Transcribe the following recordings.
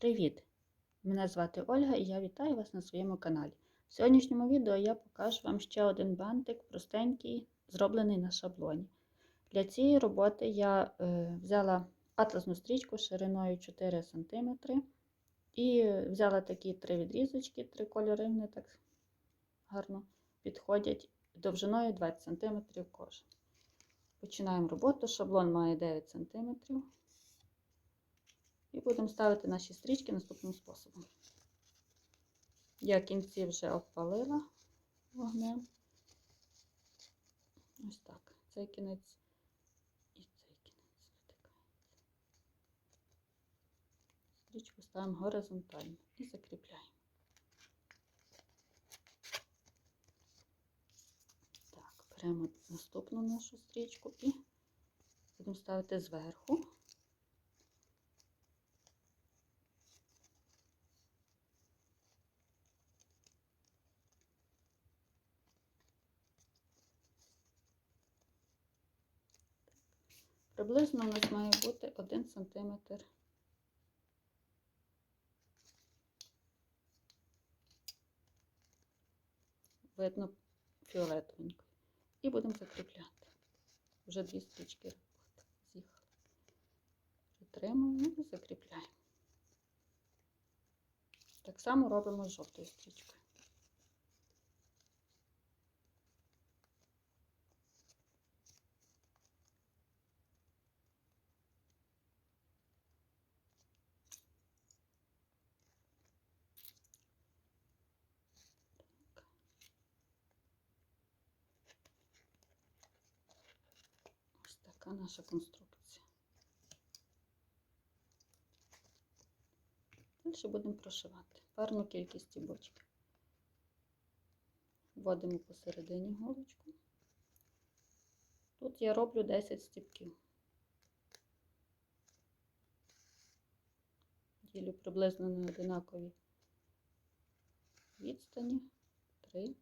Привіт! Мене звати Ольга і я вітаю вас на своєму каналі. В сьогоднішньому відео я покажу вам ще один бантик, простенький, зроблений на шаблоні. Для цієї роботи я е, взяла атласну стрічку шириною 4 см і взяла такі три відрізочки, три кольори, вони так гарно підходять, довжиною 20 см кожен. Починаємо роботу. Шаблон має 9 см. І будемо ставити наші стрічки наступним способом. Я кінці вже обпалила вогнем. Ось так. Цей кінець і цей кінець втикається. Стрічку ставимо горизонтально і закріпляємо. Так, беремо наступну нашу стрічку і будемо ставити зверху. Приблизно у нас має бути 1 см. Видно фіолетовенько. І будемо закріпляти. Вже дві стрічки з'їхали. Притримуємо і закріпляємо. Так само робимо з жовтою стрічкою. Ось така наша конструкція. Далі будемо прошивати парну кількість стібочків. Вводимо посередині голочку. Тут я роблю 10 стібків. Ділю приблизно на одинакові відстані. 3,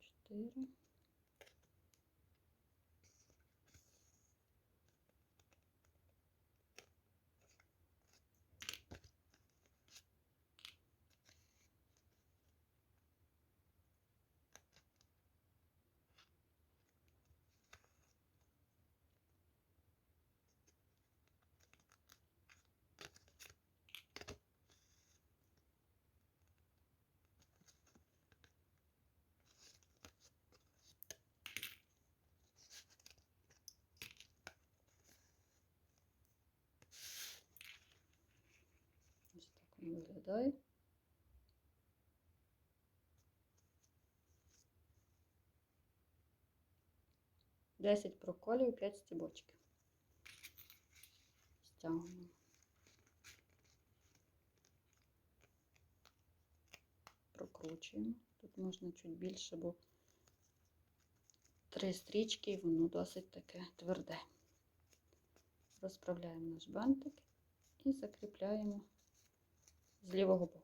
4, Ось так він виглядає. Десять проколів, 5 стібочків. Стягуємо. Прокручуємо. Тут можна чуть більше, бо три стрічки і воно досить таке тверде. Розправляємо наш бантик і закріпляємо з лівого боку.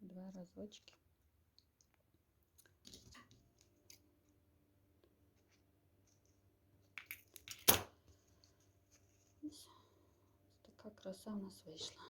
Два разочки. Така краса у нас вийшла.